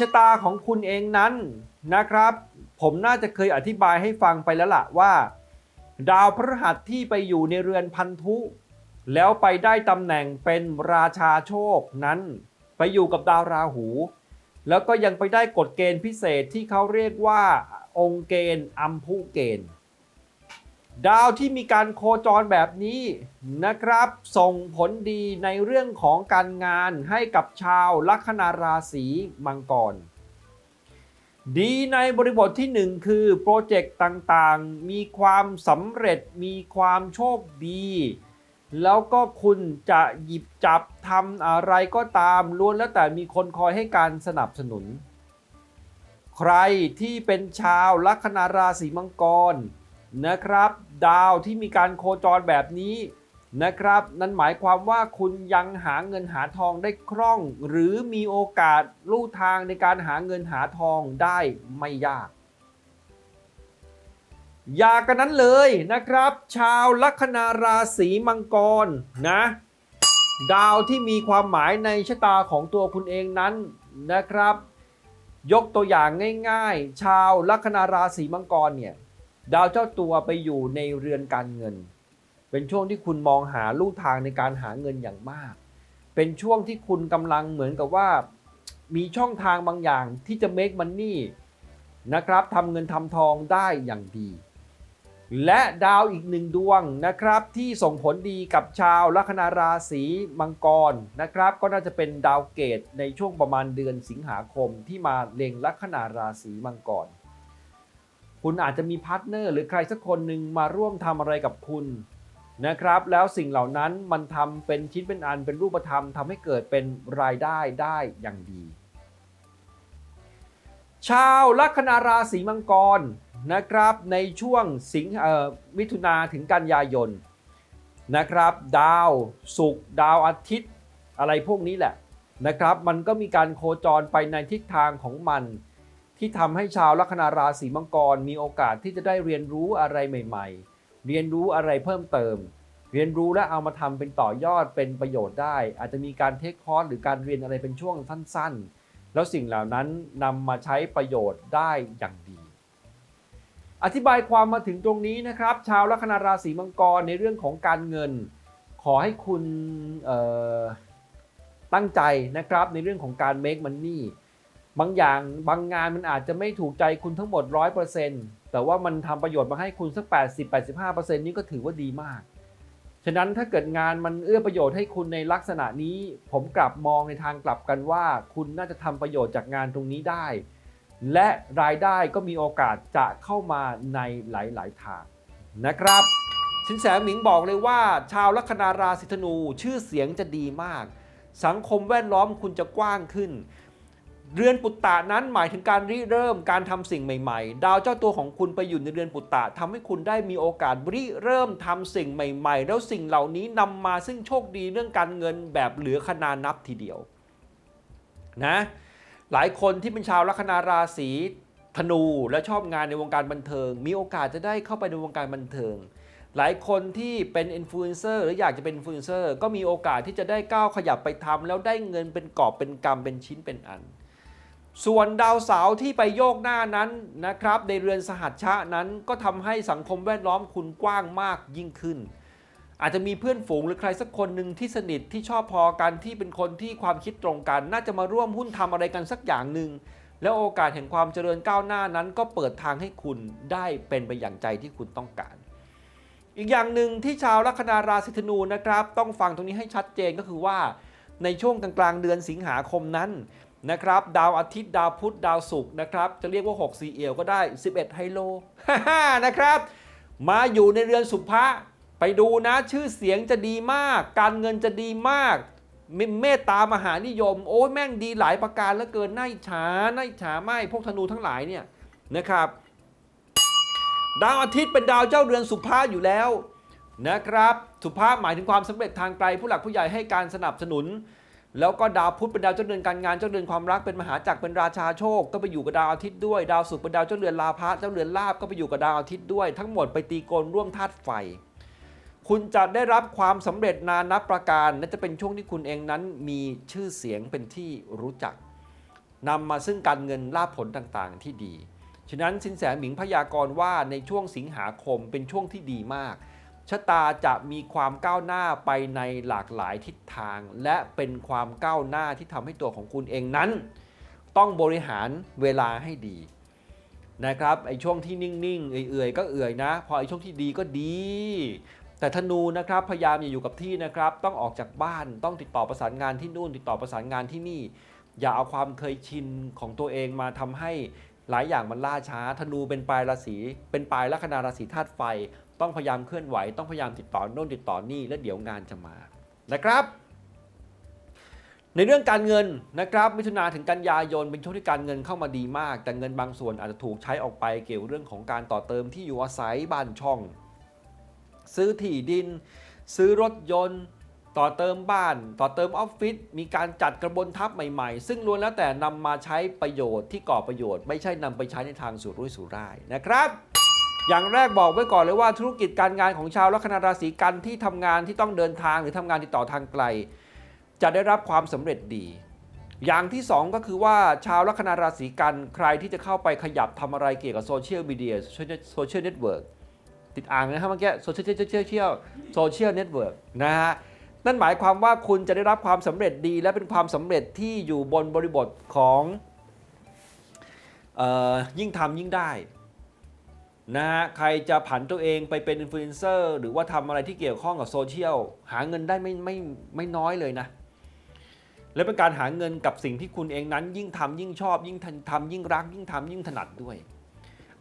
ชะตาของคุณเองนั้นนะครับ ผมน่าจะเคยอธิบายให้ฟังไปแล้วล่ะว่า ดาวพฤหัสที่ไปอยู่ในเรือนพันธุ แล้วไปได้ตำแหน่งเป็นราชาโชคนั้น ไปอยู่กับดาวราหู แล้วก็ยังไปได้กฎเกณฑ์พิเศษที่เขาเรียกว่าองค์เกณฑ์อัมพุเกณฑ์ ดาวที่มีการโคจรแบบนี้นะครับ ส่งผลดีในเรื่องของการงานให้กับชาวลัคนาราศีมังกร ดีในบริบทที่หนึ่งคือโปรเจกต์ต่างๆ มีความสำเร็จมีความโชคดี แล้วก็คุณจะหยิบจับทำอะไรก็ตามล้วนแล้วแต่มีคนคอยให้การสนับสนุน ใครที่เป็นชาวลัคนาราศีมังกรนะครับ ดาวที่มีการโคจรแบบนี้นะครับ นั่นหมายความว่าคุณยังหาเงินหาทองได้คล่อง หรือมีโอกาสลู่ทางในการหาเงินหาทองได้ไม่ยาก อย่ากันนั้นเลยนะครับ ชาวลัคนาราศีมังกรนะ ดาวที่มีความหมายในชะตาของตัวคุณเองนั้นนะครับ ยกตัวอย่างง่าย ๆ ชาวลัคนาราศีมังกรเนี่ย ดาวเจ้าตัวไปอยู่ในเรือนการเงิน เป็นช่วงที่คุณมองหาลู่ทางในการหาเงินอย่างมาก เป็นช่วงที่คุณกำลังเหมือนกับว่า มีช่องทางบางอย่างที่จะ make money นะครับทำเงินทำทองได้อย่างดี และดาวอีกหนึ่งดวงนะครับ ที่ส่งผลดีกับชาวลัคนาราศีมังกรนะครับ ก็น่าจะเป็นดาวเกตในช่วงประมาณเดือนสิงหาคมที่มาเล็งลัคนาราศีมังกร คุณอาจจะมีพาร์ทเนอร์หรือใครสักคนหนึ่งมาร่วมทำอะไรกับคุณนะครับ แล้วสิ่งเหล่านั้นมันทำเป็นชิ้นเป็นอันเป็นรูปธรรมทำให้เกิดเป็นรายได้ได้อย่างดี ชาวลัคนาราศีมังกรนะครับ ในช่วงสิงมิถุนาถึงกันยายนนะครับ ดาวศุกร์ดาวอาทิตย์ อะไรพวกนี้แหละนะครับ มันก็มีการโคจรไปในทิศทางของมัน ที่ทำให้ชาวลัคนาราศีมังกรมีโอกาสที่จะได้เรียนรู้อะไรใหม่ ๆ เรียนรู้อะไรเพิ่มเติม เรียนรู้และเอามาทำเป็นต่อยอดเป็นประโยชน์ได้ อาจจะมีการเทคคอร์สหรือการเรียนอะไรเป็นช่วงสั้นๆ แล้วสิ่งเหล่านั้นนำมาใช้ประโยชน์ได้อย่างดี อธิบายความมาถึงตรงนี้นะครับ ชาวลัคนาราศีมังกรในเรื่องของการเงิน ขอให้คุณตั้งใจนะครับในเรื่องของการ make money บางอย่างบางงานมันอาจจะไม่ถูกใจคุณทั้งหมด 100%แต่ว่ามันทำประโยชน์มาให้คุณสัก 80-85%นี่ก็ถือว่าดีมาก ฉะนั้นถ้าเกิดงานมันเอื้อประโยชน์ให้คุณในลักษณะนี้ ผมกลับมองในทางกลับกันว่า คุณน่าจะทำประโยชน์จากงานตรงนี้ได้ และรายได้ก็มีโอกาสจะเข้ามาในหลาย ๆ ทางนะครับสินแสหมิงบอกเลยว่า ชาวลัคนาราศีธนูชื่อเสียงจะดีมาก สังคมแวดล้อมคุณจะกว้างขึ้น เรือนปุตตะนั้นหมายถึงการริเริ่มการทำสิ่งใหม่ ๆ ดาวเจ้าตัวของคุณไปอยู่ในเรือนปุตตะทำให้คุณได้มีโอกาสริเริ่มทำสิ่งใหม่ ๆ แล้วสิ่งเหล่านี้นำมาซึ่งโชคดีเรื่องการเงินแบบเหลือขนานับทีเดียวนะหลายคนที่เป็นชาวลัคนาราศีธนูและชอบงานในวงการบันเทิง มีโอกาสจะได้เข้าไปในวงการบันเทิง หลายคนที่เป็นอินฟลูเอนเซอร์หรืออยากจะเป็นอินฟลูเอนเซอร์ก็มีโอกาสที่จะได้ก้าวขยับไปทำแล้วได้เงินเป็นกอบเป็นกำเป็นชิ้นเป็นอัน ส่วนดาวเสาร์ที่ไปโยกหน้านั้นนะครับในเรือนสหัชชะนั้นก็ทำให้สังคมแวดล้อมคุณกว้างมากยิ่งขึ้น อาจจะมีเพื่อนฝูงหรือใครสักคนหนึ่งที่สนิทที่ชอบพอกันที่เป็นคนที่ความคิดตรงกัน น่าจะมาร่วมหุ้นทำอะไรกันสักอย่างหนึ่งแล้วโอกาสแห่งความเจริญก้าวหน้านั้น ก็เปิดทางให้คุณได้เป็นไปอย่างใจที่คุณต้องการ อีกอย่างหนึ่งที่ชาวลัคนาราศีธนูนะครับ ต้องฟังตรงนี้ให้ชัดเจนก็คือว่าในช่วงกลางๆเดือนสิงหาคมนั้น นะครับ ดาวอาทิตย์ดาวพุธดาวศุกร์นะครับ จะเรียกว่า6ซีเอลก็ได้ 11 ไฮโลนะครับ มาอยู่ในเรือนสุภะไปดูนะชื่อเสียงจะดีมาก การเงินจะดีมากเมมตตามหานิยม โอ้แม่งดีหลายประการเหลือเกินน่าอิจฉาน่าอิจฉาไม่พวกธนูทั้งหลายเนี่ยนะครับ ดาวอาทิตย์เป็นดาวเจ้าเรือนสุภาอยู่แล้วนะครับ สุภาหมายถึงความสำเร็จทางไกลผู้หลักผู้ใหญ่ให้การสนับสนุน แล้วก็ดาวพุธเป็นดาวเจ้าเรือนการงานเจ้าเรือนความรักเป็นมหาจักรเป็นราชาโชค ก็ไปอยู่กับดาวอาทิตย์ด้วย ดาวศุกร์เป็นดาวเจ้าเรือนลาภะเจ้าเรือนลาบก็ไปอยู่กับดาวอาทิตย์ด้วย ทั้งหมดไปตีโกนร่วมธาตุไฟ คุณจะได้รับความสำเร็จนานับประการและจะเป็นช่วงที่คุณเองนั้นมีชื่อเสียงเป็นที่รู้จักนำมาซึ่งการเงินลาภผลต่างๆ ที่ดีฉะนั้นสินแสหมิงพยากรณ์ว่าในช่วงสิงหาคมเป็นช่วงที่ดีมาก ชะตาจะมีความก้าวหน้าไปในหลากหลายทิศทาง และเป็นความก้าวหน้าที่ทำให้ตัวของคุณเองนั้น ต้องบริหารเวลาให้ดีนะครับไอ้ช่วงที่นิ่งๆ เอื่อยๆ ก็เอื่อยนะ พอไอ้ช่วงที่ดีก็ดี แต่ธนูนะครับพยายามอย่าอยู่กับที่นะครับ ต้องออกจากบ้านต้องติดต่อประสานงานที่นู่น ติดต่อประสานงานที่นี่ อย่าเอาความเคยชินของตัวเองมาทำให้หลายอย่างมันล่าช้าธนูเป็นปลายราศีเป็นปลายลัคนาราศีธาตุไฟ ต้องพยายามเคลื่อนไหว ต้องพยายามติดต่อโน่นติดต่อนี่แล้วเดี๋ยวงานจะมานะครับ ในเรื่องการเงินนะครับมิถุนาถึงกันยายนเป็นช่วงที่การเงินเข้ามาดีมาก แต่เงินบางส่วนอาจจะถูกใช้ออกไปเกี่ยวเรื่องของการต่อเติมที่อยู่อาศัยบ้านช่อง ซื้อที่ดิน ซื้อรถยนต์ต่อเติมบ้าน ต่อเติมออฟฟิศ มีการจัดกระบวนทัพใหม่ๆ ซึ่งล้วนแล้วแต่นำมาใช้ประโยชน์ที่ก่อประโยชน์ ไม่ใช่นำไปใช้ในทางสู่รุ่ยสู่ร่ายนะครับ อย่างแรกบอกไว้ก่อนเลยว่าธุรกิจการงานของชาวลัคนาราศีกันที่ทำงานที่ต้องเดินทางหรือทำงานติดต่อทางไกล จะได้รับความสำเร็จดี อย่างที่ 2 ก็คือว่าชาวลัคนาราศีกันใครที่จะเข้าไปขยับทำอะไรเกี่ยวกับโซเชียลมีเดียโซเชียลเน็ตเวิร์กติดอ่างนะครับเมื่อกี้โซเชียลโซเชียลโซเชียลเน็ตเวิร์กนะฮะนั่นหมายความว่าคุณจะได้รับความสำเร็จดี และเป็นความสำเร็จที่อยู่บนบริบทของออยิ่งทำยิ่งได้ นะฮะใครจะผันตัวเองไปเป็นอินฟลูเอนเซอร์หรือว่าทำอะไรที่เกี่ยวข้องกับโซเชียลหาเงินได้ไม่ไม่ไม่น้อยเลยนะ และเป็นการหาเงินกับสิ่งที่คุณเองนั้น ยิ่งทำยิ่งชอบ ยิ่งทำยิ่งรัก ยิ่งทำยิ่งถนัดด้วย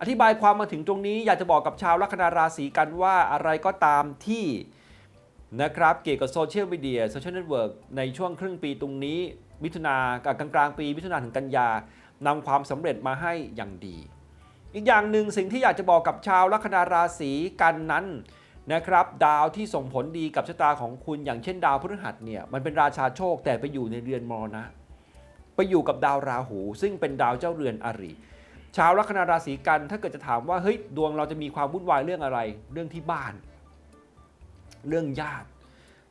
อธิบายความมาถึงตรงนี้อยากจะบอกกับชาวลัคนาราศีกันว่าอะไรก็ตามที่นะครับเกี่ยวกับโซเชียลมีเดียโซเชียลเน็ตเวิร์กในช่วงครึ่งปีตรงนี้มิถุนากลางกลางปีมิถุนาถึงกันยานำความสำเร็จมาให้อย่างดี อีกอย่างหนึ่งสิ่งที่อยากจะบอกกับชาวลัคนาราศีกันนั้นนะครับดาวที่ส่งผลดีกับชะตาของคุณอย่างเช่นดาวพฤหัสเนี่ยมันเป็นราชาโชคแต่ไปอยู่ในเรือนมรณะ ไปอยู่กับดาวราหู ซึ่งเป็นดาวเจ้าเรือนอริชาวลัคนาราศีกันถ้าเกิดจะถามว่าเฮ้ยดวงเราจะมีความวุ่นวายเรื่องอะไร เรื่องที่บ้าน เรื่องญาติ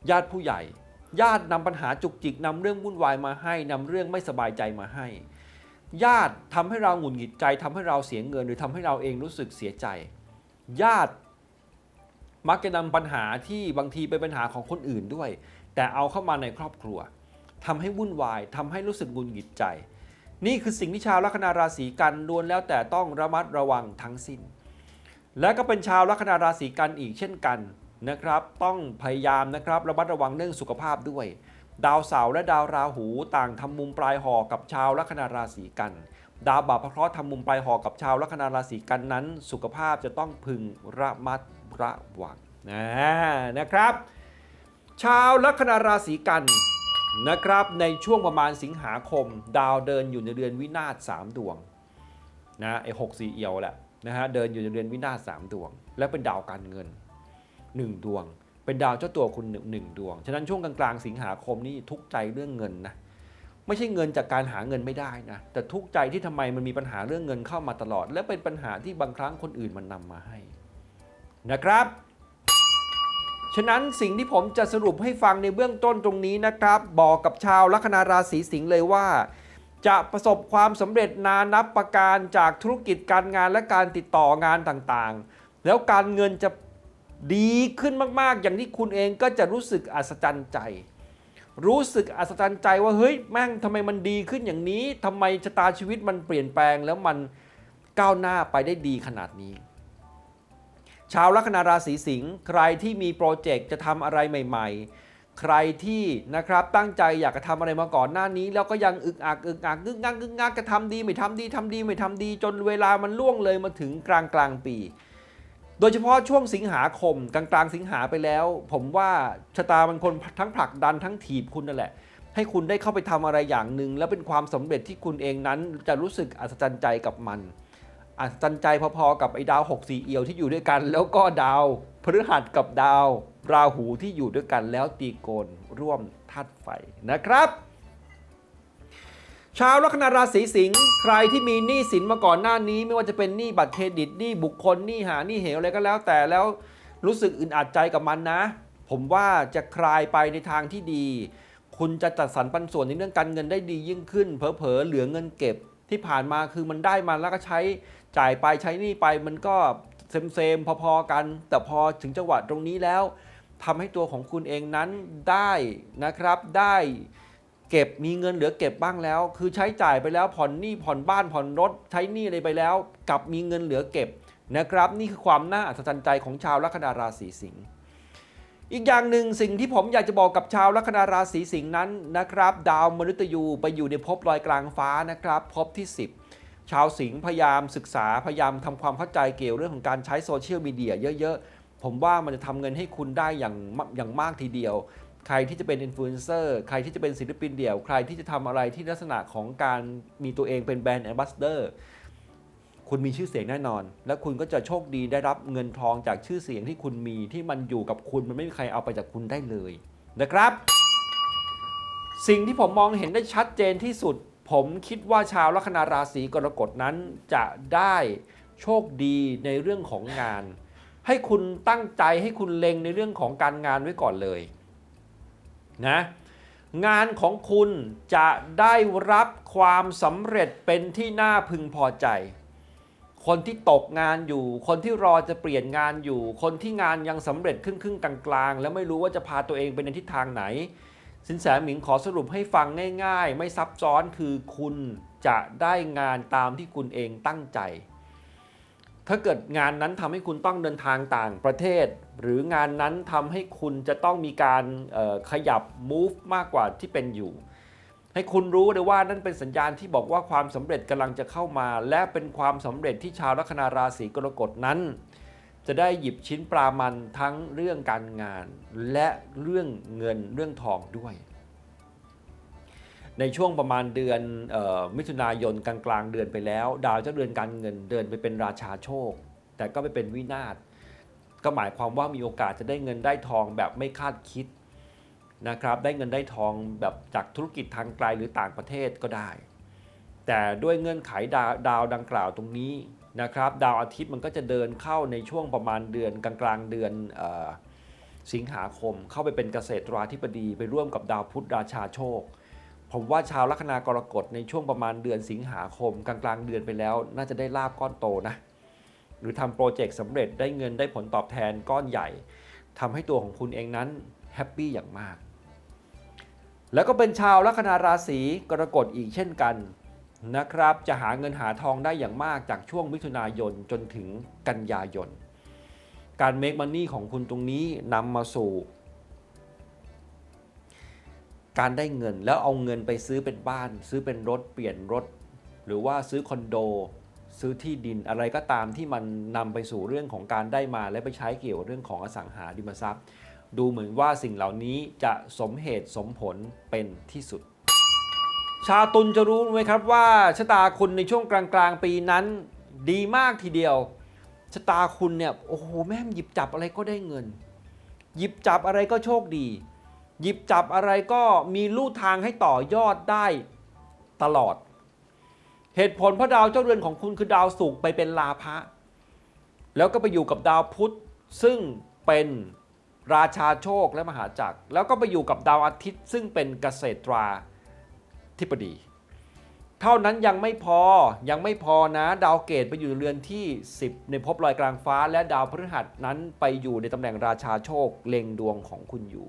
ญาติผู้ใหญ่ ญาตินำปัญหาจุกจิกนำเรื่องวุ่นวายมาให้นำเรื่องไม่สบายใจมาให้ ญาติทำให้เราหงุดหงิดใจทำให้เราเสียเงิน หรือทำให้เราเองรู้สึกเสียใจ ญาติมักจะนำปัญหาที่บางทีเป็นปัญหาของคนอื่นด้วย แต่เอาเข้ามาในครอบครัวทำให้วุ่นวายทำให้รู้สึกหงุดหงิดใจ นี่คือสิ่งที่ชาวลัคนาราศีกันล้วนแล้วแต่ต้องระมัดระวังทั้งสิ้น และก็เป็นชาวลัคนาราศีกันอีกเช่นกันนะครับ ต้องพยายามนะครับระมัดระวังเรื่องสุขภาพด้วย ดาวเสาร์และดาวราหูต่างทำมุมปลายหอกับชาวลัคนาราศีกัน ดาวบาปพระเคราะห์ทำมุมปลายหอกับชาวลัคนาราศีกันนั้น สุขภาพจะต้องพึงระมัดระวังนะนะครับ ชาวลัคนาราศีกันนะครับในช่วงประมาณสิงหาคม ดาวเดินอยู่ในเรือนวินาศ3ดวงนะไอ้หกสี่เอียวแหละนะฮะเดินอยู่ในเรือนวินาศ3ดวง และเป็นดาวการเงิน 1 ดวง เป็นดาวเจ้าตัวคุณหนึ่งงดวง ฉะนั้นช่วงกลางๆสิงหาคมนี่ทุกใจเรื่องเงินนะ ไม่ใช่เงินจากการหาเงินไม่ได้นะ แต่ทุกใจที่ทำไมมันมีปัญหาเรื่องเงินเข้ามาตลอด และเป็นปัญหาที่บางครั้งคนอื่นมันนำมาให้นะครับ ฉะนั้นสิ่งที่ผมจะสรุปให้ฟังในเบื้องต้นตรงนี้นะครับ บอกกับชาวลัคนาราศีสิงห์เลยว่าจะประสบความสำเร็จนานับประการจากธุรกิจการงานและการติดต่องานต่างๆ แล้วการเงินจะ ดีขึ้นมากๆ อย่างที่คุณเองก็จะรู้สึกอัศจรรย์ใจ รู้สึกอัศจรรย์ใจว่าเฮ้ยแม่งทำไมมันดีขึ้นอย่างนี้ทำไมชะตาชีวิตมันเปลี่ยนแปลงแล้วมันก้าวหน้าไปได้ดีขนาดนี้ ชาวลัคนาราศีสิงห์ใครที่มีโปรเจกต์จะทำอะไรใหม่ ๆ ใครที่นะครับตั้งใจอยากจะทำอะไรมาก่อนหน้านี้ แล้วก็ยังอึกอักอึกอักงึกงักงึกงักจะทำดีไม่ทำดีทำดีไม่ทำดี จนเวลามันล่วงเลยมาถึงกลางกลางปี โดยเฉพาะช่วงสิงหาคมกลางๆ สิงหาไปแล้ว ผมว่าชะตามันคนทั้งผลักดันทั้งถีบคุณนั่นแหละ ให้คุณได้เข้าไปทำอะไรอย่างหนึ่งแล้วเป็นความสำเร็จที่คุณเองนั้นจะรู้สึกอัศจรรย์ใจกับมัน อัศจรรย์ใจพอๆกับไอ้ดาว6สีเอียวที่อยู่ด้วยกัน แล้วก็ดาวพฤหัสกับดาว ราหูที่อยู่ด้วยกันแล้วตีโกนร่วมธาตุไฟนะครับ ชาวลัคนาราศีสิงห์ใครที่มีหนี้สินมาก่อนหน้านี้ ไม่ว่าจะเป็นหนี้บัตรเครดิตหนี้บุคคลหนี้หาหนี้เหวอะไรก็แล้วแต่แล้วรู้สึกอึดอัดใจกับมันนะ ผมว่าจะคลายไปในทางที่ดี คุณจะจัดสรรปันส่วนในเรื่องการเงินได้ดียิ่งขึ้น เผลอๆเหลือเงินเก็บที่ผ่านมาคือมันได้มาแล้วก็ใช้จ่ายไปใช้หนี่ไปมันก็เซมๆพอๆกัน แต่พอถึงจังหวะตรงนี้แล้วทำให้ตัวของคุณเองนั้นได้นะครับได้ เก็บมีเงินเหลือเก็บบ้างแล้ว คือใช้จ่ายไปแล้วผ่อนหนี้ผ่อนบ้านผ่อนรถ ใช้หนี้อะไรไปแล้ว กลับมีเงินเหลือเก็บนะครับ นี่คือความน่าอัศจรรย์ใจของชาวลัคนาราศีสิงห์อีกอย่างหนึ่งสิ่งที่ผมอยากจะบอกกับชาวลัคนาราศีสิงห์นั้นนะครับ ดาวมฤตยูไปอยู่ในภพลอยกลางฟ้านะครับภพที่ 10 ชาวสิงห์พยายามศึกษาพยายามทำความเข้าใจเกี่ยวเรื่องของการใช้โซเชียลมีเดียเยอะๆผมว่ามันจะทำเงินให้คุณได้อย่างอย่างมากทีเดียว ใครที่จะเป็นอินฟลูเอนเซอร์ใครที่จะเป็นศิลปินเดี่ยว ใครที่จะทำอะไรที่ลักษณะของการมีตัวเองเป็นแบรนด์แอมบาสเดอร์คุณมีชื่อเสียงแน่นอน และคุณก็จะโชคดีได้รับเงินทองจากชื่อเสียงที่คุณมีที่มันอยู่กับคุณมันไม่มีใครเอาไปจากคุณได้เลยนะครับ สิ่งที่ผมมองเห็นได้ชัดเจนที่สุด ผมคิดว่าชาวลัคนาราศีกรกฎนั้นจะได้โชคดีในเรื่องของงาน ให้คุณตั้งใจให้คุณเล็งในเรื่องของการงานไว้ก่อนเลย นะงานของคุณจะได้รับความสำเร็จเป็นที่น่าพึงพอใจ คนที่ตกงานอยู่ คนที่รอจะเปลี่ยนงานอยู่ คนที่งานยังสำเร็จครึ่งครึ่งๆกลางๆ แล้วไม่รู้ว่าจะพาตัวเองไปในทิศทางไหน สินแสหมิงขอสรุปให้ฟังง่าย ๆ ไม่ซับซ้อนคือคุณจะได้งานตามที่คุณเองตั้งใจ ถ้าเกิดงานนั้นทำให้คุณต้องเดินทางต่างประเทศ หรืองานนั้นทำให้คุณจะต้องมีการขยับ move มากกว่าที่เป็นอยู่ ให้คุณรู้เลยว่านั่นเป็นสัญญาณที่บอกว่าความสำเร็จกำลังจะเข้ามา และเป็นความสำเร็จที่ชาวลัคนาราศีกรกฎนั้น จะได้หยิบชิ้นปลามันทั้งเรื่องการงาน และเรื่องเงินเรื่องทองด้วย ในช่วงประมาณเดือนออมิถุนายนกลางกลางๆเดือนไปแล้ว ดาวเจ้าเดือนการเงินเดินไปเป็นราชาโชค แต่ก็ไปเป็นวินาศก็หมายความว่ามีโอกาสจะได้เงินได้ทองแบบไม่คาดคิดนะครับได้เงินได้ทองแบบจากธุรกิจทางไกลหรือต่างประเทศก็ได้ แต่ด้วยเงื่อนไขดาวดาวดังกล่าวตรงนี้นะครับ ดาวอาทิตย์มันก็จะเดินเข้าในช่วงประมาณเดือนกลางกลางๆเดือนออสิงหาคม เข้าไปเป็นเกษตราธิบดีไปร่วมกับดาวพุธราชาโชค ผมว่าชาวลัคนากรกฎในช่วงประมาณเดือนสิงหาคมกลางกลางๆเดือนไปแล้ว น่าจะได้ลาบก้อนโตนะ หรือทำโปรเจกต์สำเร็จได้เงินได้ผลตอบแทนก้อนใหญ่ทำให้ตัวของคุณเองนั้นแฮปปี้อย่างมาก แล้วก็เป็นชาวลัคนาราศีกรกฎอีกเช่นกันนะครับ จะหาเงินหาทองได้อย่างมากจากช่วงมิถุนายนจนถึงกันยายน การเมคมันนี่ของคุณตรงนี้นำมาสู่ การได้เงินแล้วเอาเงินไปซื้อเป็นบ้าน ซื้อเป็นรถเปลี่ยนรถ หรือว่าซื้อคอนโด ซื้อที่ดินอะไรก็ตามที่มันนำไปสู่เรื่องของการได้มา และไปใช้เกี่ยวกับเรื่องของอสังหาริมทรัพย์ ดูเหมือนว่าสิ่งเหล่านี้จะสมเหตุสมผลเป็นที่สุด ชาตุลจะรู้ไหมครับว่าชะตาคุณในช่วงกลางๆ ปีนั้นดีมากทีเดียวชะตาคุณเนี่ยโอ้โหแม่หยิบจับอะไรก็ได้เงิน หยิบจับอะไรก็โชคดี หยิบจับอะไรก็มีลู่ทางให้ต่อยอดได้ตลอด เหตุผลเพราะดาวเจ้าเรือนของคุณคือดาวศุกร์ไปเป็นลาภะแล้วก็ไปอยู่กับดาวพุธซึ่งเป็นราชาโชคและมหาจักร แล้วก็ไปอยู่กับดาวอาทิตย์ ซึ่งเป็นเกษตราธิบดี เท่านั้นยังไม่พอยังไม่พอนะ ดาวเกตไปอยู่เรือนที่ 10 ในภพลอยกลางฟ้า และดาวพฤหัสนั้นไปอยู่ในตำแหน่งราชาโชคเล็งดวงของคุณอยู่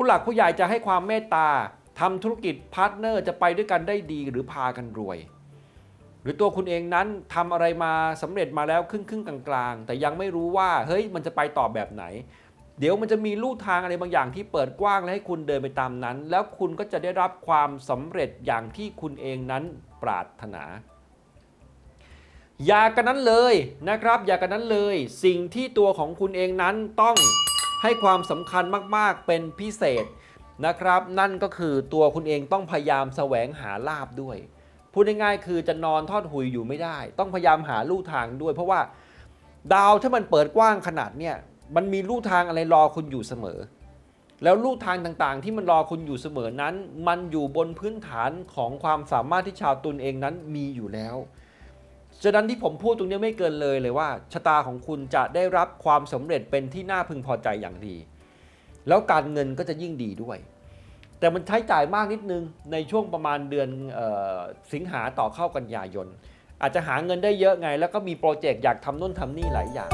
ผู้หลักผู้ใหญ่จะให้ความเมตตาทำธุรกิจพาร์ทเนอร์จะไปด้วยกันได้ดีหรือพากันรวย หรือตัวคุณเองนั้นทำอะไรมาสำเร็จมาแล้วครึ่งครึ่งกลางๆ แต่ยังไม่รู้ว่าเฮ้ยมันจะไปต่อแบบไหน เดี๋ยวมันจะมีลู่ทางอะไรบางอย่างที่เปิดกว้างและให้คุณเดินไปตามนั้น แล้วคุณก็จะได้รับความสำเร็จอย่างที่คุณเองนั้นปรารถนาอย่ากันนั้นเลยนะครับ อย่ากันนั้นเลย สิ่งที่ตัวของคุณเองนั้นต้อง ให้ความสำคัญมากๆเป็นพิเศษนะครับ นั่นก็คือตัวคุณเองต้องพยายามแสวงหาลาบด้วย พูดง่ายๆคือจะนอนทอดหุยอยู่ไม่ได้ ต้องพยายามหาลู่ทางด้วย เพราะว่าดาวถ้ามันเปิดกว้างขนาดเนี่ยมันมีลู่ทางอะไรรอคุณอยู่เสมอ แล้วลู่ทางต่างๆ ที่มันรอคุณอยู่เสมอนั้น มันอยู่บนพื้นฐานของความสามารถที่ชาวตุลเองนั้นมีอยู่แล้ว ฉะนั้นที่ผมพูดตรงนี้ไม่เกินเลยเลยว่าชะตาของคุณจะได้รับความสำเร็จเป็นที่น่าพึงพอใจอย่างดี แล้วการเงินก็จะยิ่งดีด้วย แต่มันใช้จ่ายมากนิดนึงในช่วงประมาณเดือนออสิงหาต่อเข้ากันยายน อาจจะหาเงินได้เยอะไง แล้วก็มีโปรเจกต์อยากทำนู่นทำนี่หลายอย่าง